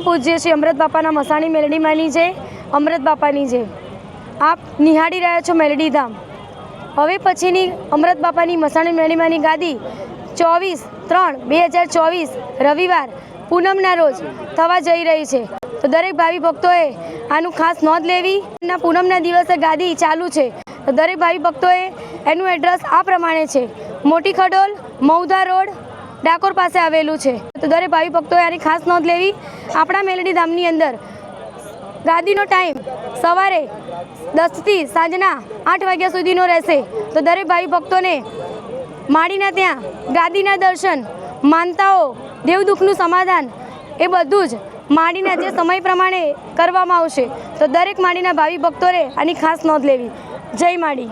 પરમ પૂજ્ય શ્રી અમૃત બાપાના મસાણી મેલડીમાંની જે અમૃત બાપાની જે આપ નિહાળી રહ્યા છો મેલડી ધામ. હવે પછીની અમૃત બાપાની મસાણી મેળીમાની ગાદી ચોવીસ ત્રણ બે હજાર ચોવીસ રવિવાર પૂનમના રોજ થવા જઈ રહી છે. તો દરેક ભાવિ ભક્તોએ આનું ખાસ નોંધ લેવી. પૂનમના દિવસે ગાદી ચાલુ છે. તો દરેક ભાવિ ભક્તોએ એનું એડ્રેસ આ પ્રમાણે છે. મોટી ખડોલ મૌધા રોડ ડાકોર પાસે આવેલું છે. તો દરેક ભાવિ ભક્તોએ આની ખાસ નોંધ લેવી. આપણા મેલડી ધામની અંદર ગાદીનો ટાઈમ સવારે દસથી સાંજના આઠ વાગ્યા સુધીનો રહેશે. તો દરેક ભાઈ ભક્તોને માડીના ત્યાં ગાદીના દર્શન, માનતાઓ દેવ દુઃખનું સમાધાન એ બધું જ માડીના જે સમય પ્રમાણે કરવામાં આવશે. તો દરેક માડીના ભાવિ ભક્તોએ આની ખાસ નોંધ લેવી. જય માડી.